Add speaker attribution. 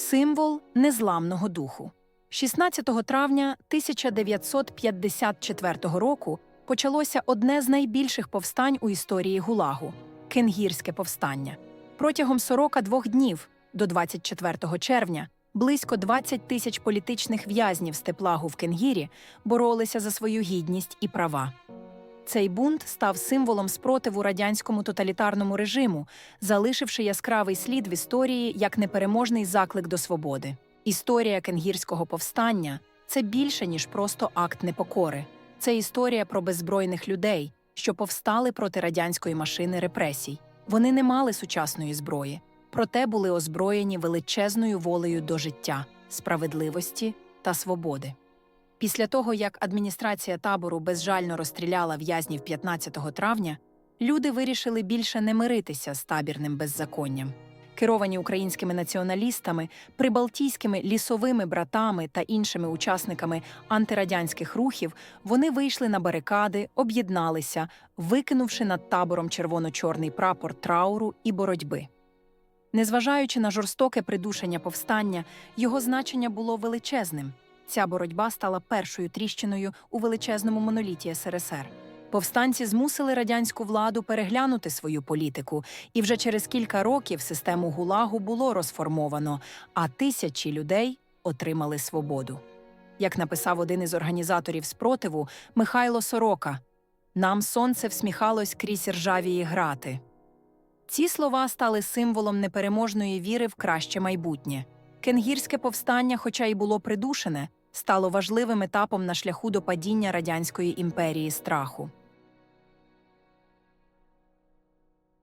Speaker 1: символ незламного духу. 16 травня 1954 року почалося одне з найбільших повстань у історії Гулагу Кенгірське повстання. Протягом 42 днів до 24 червня близько 20 тисяч політичних в'язнів з Теплагу в Кенгірі боролися за свою гідність і права. Цей бунт став символом спротиву радянському тоталітарному режиму, залишивши яскравий слід в історії як непереможний заклик до свободи. Історія кенгірського повстання це більше ніж просто акт непокори. Це історія про беззбройних людей, що повстали проти радянської машини репресій. Вони не мали сучасної зброї, проте були озброєні величезною волею до життя, справедливості та свободи. Після того, як адміністрація табору безжально розстріляла в'язнів 15 травня, люди вирішили більше не миритися з табірним беззаконням. Керовані українськими націоналістами, прибалтійськими лісовими братами та іншими учасниками антирадянських рухів, вони вийшли на барикади, об'єдналися, викинувши над табором червоно-чорний прапор трауру і боротьби. Незважаючи на жорстоке придушення повстання, його значення було величезним. Ця боротьба стала першою тріщиною у величезному моноліті СРСР. Повстанці змусили радянську владу переглянути свою політику, і вже через кілька років систему ГУЛАГу було розформовано, а тисячі людей отримали свободу. Як написав один із організаторів спротиву Михайло Сорока, нам сонце всміхалось крізь ржавії грати. Ці слова стали символом непереможної віри в краще майбутнє. Кенгірське повстання, хоча й було придушене, стало важливим етапом на шляху до падіння радянської імперії страху.